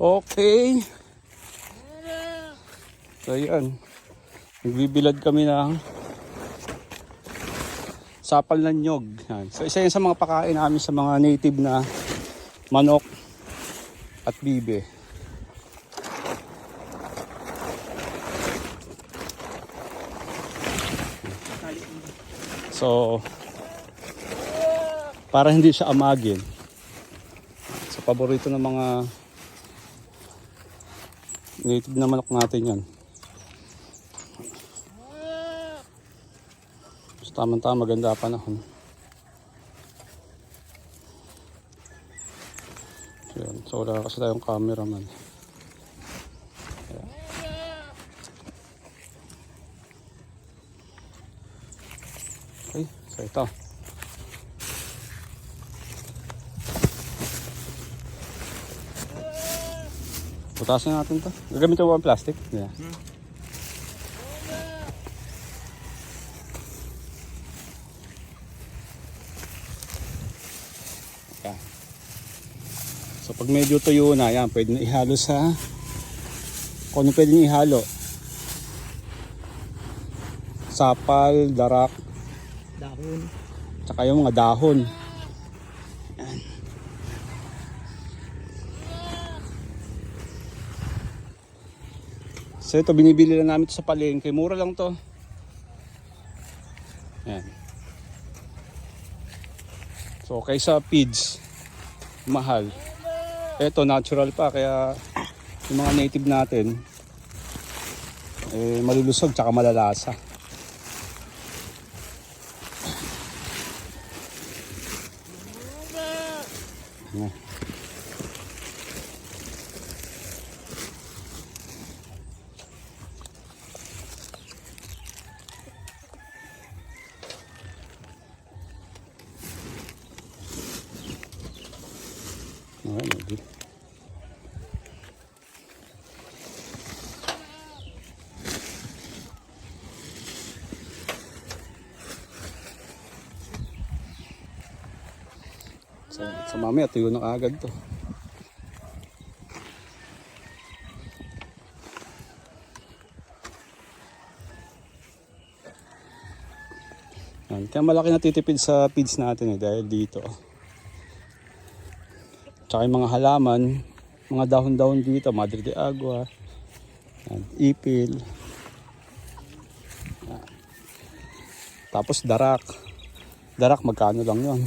Okay. So yan. Nagbibilad kami ng sapal ng nyog. Yan. So isa yan sa mga pakain namin sa mga native na manok at bibe. So, para hindi siya amagin. Sa paborito ng mga native na manok natin yan. So, tamang-tama, maganda panahon. So, yan. so wala kasi tayong cameraman. Ayan. Okay, so ito. Putasin natin to. Gagamitin mo ang plastic? Yeah. Yeah. So pag medyo tuyo na, yan, pwede na ihalo sa kung ano pwede nyo ihalo. Sapal, darak, Dahon. tsaka yung mga dahon. So ito, binibili lang namin ito sa palengke. Mura lang to. Yan. So kaysa feeds, mahal. Ito, natural pa. Kaya yung mga native natin, eh, malulusog tsaka malalasa. Yan. Okay, maybe. So, sa mamaya, tuyo na agad to. Yan. Kaya malaki na titipid sa feeds natin eh, dahil dito. Tsaka yung mga halaman, mga dahon-dahon dito, Madre de Agua, yan, ipil. Tapos darak. Darak, magkano lang yun.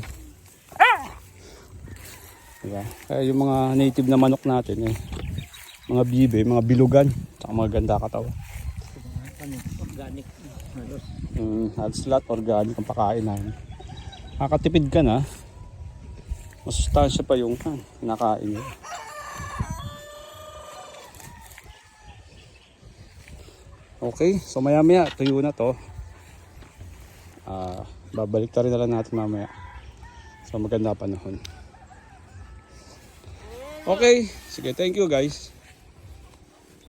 Diba? Kaya yung mga native na manok natin eh, mga bibe, mga bilugan, tsaka mga ganda katawa. Organic. Mm, halos lahat organic ang pakain namin. Nakakatipid ka na. Masustansya pa yung kan, nakain nyo. Okay, so maya maya tuyo na to. Ah, babalik ta rin na lang natin mamaya. So maganda panahon. Okay, sige, thank you guys.